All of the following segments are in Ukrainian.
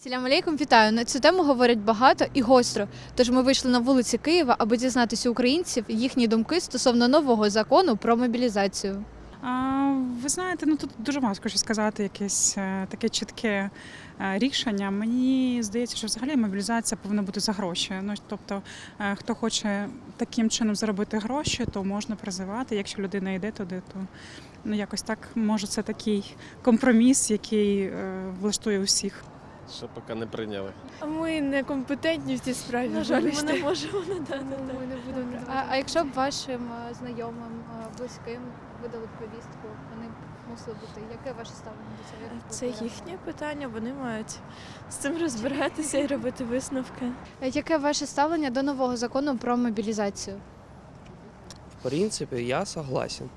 Салям алейкум, вітаю. На цю тему говорять багато і гостро. Тож ми вийшли на вулиці Києва, аби дізнатися українців їхні думки стосовно нового закону про мобілізацію. А, ви знаєте, ну тут дуже важко щось сказати, якесь е, таке чітке е, рішення. Мені здається, що взагалі мобілізація повинна бути за гроші. Ну тобто, е, хто хоче таким чином заробити гроші, то можна призивати. Якщо людина йде туди, то ну якось так може це такий компроміс, який влаштує усіх. Ще поки не прийняли. А ми не компетентні в цій справі. На жаль, ми не можемо надати. Ми не будемо А, а якщо б вашим е, знайомим, е, близьким видали б повістку, вони б мусили бути. Яке ваше ставлення до цього? Як ви Це вважаєте? їхнє питання, вони мають з цим розбиратися і робити висновки. Е, Яке ваше ставлення до нового закону про мобілізацію? В принципе, я согласен.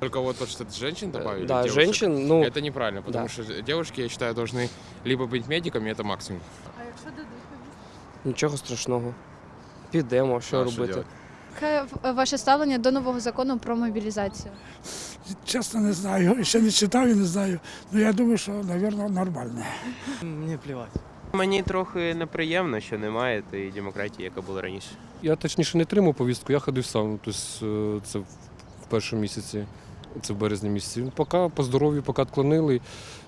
Только вот то, что это женщин Э, добавили. Да, девушек, женщин, ну, Это неправильно, потому да. что девушки, я считаю, должны либо быть медиками, это максимум. А якщо дадуть нічого страшного. Підемо, що А що робити. делать? Яке е, ваше ставлення до нового закону про мобілізацію? Чесно, не знаю. Ще не читав і не знаю. Ну я думаю, що, мабуть, нормально. Мені плівати. Мені трохи неприємно, що немає тієї демократії, яка була раніше. Я точніше не тримав повістку, я ходив сам. Тобто е, це в в першому місяці, це в березні місяці. Поки по здоров'ю, поки відклонили.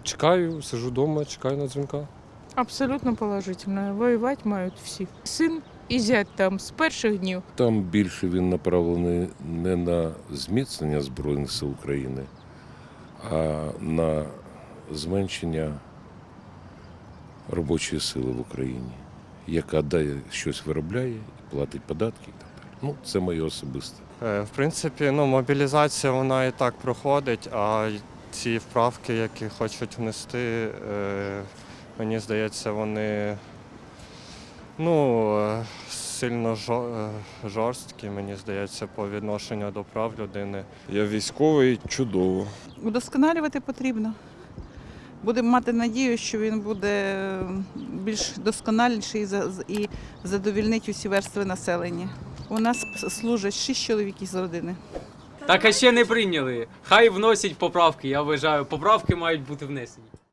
Чекаю, сижу вдома, чекаю на дзвінка. Абсолютно положительно. Воювати мають всі. Син і зять там з перших днів. Там більше він направлений не на зміцнення Збройних сил України, а на зменшення робочої сили в Україні, яка дає щось виробляє, платить податки і так далі. Ну, це моє особисте. Е, В принципі, ну, мобілізація вона і так проходить, а ці вправки, які хочуть внести, е, мені здається, вони ну, е, сильно жорсткі, мені здається, по відношенню до прав людини. Я військовий чудово. Удосконалювати потрібно. Будемо мати надію, що він буде більш досконаліший і задовільнить усі верстви населення. У нас служать шість чоловік із родини. Так а ще не прийняли. Хай вносять поправки. Я вважаю, поправки мають бути внесені.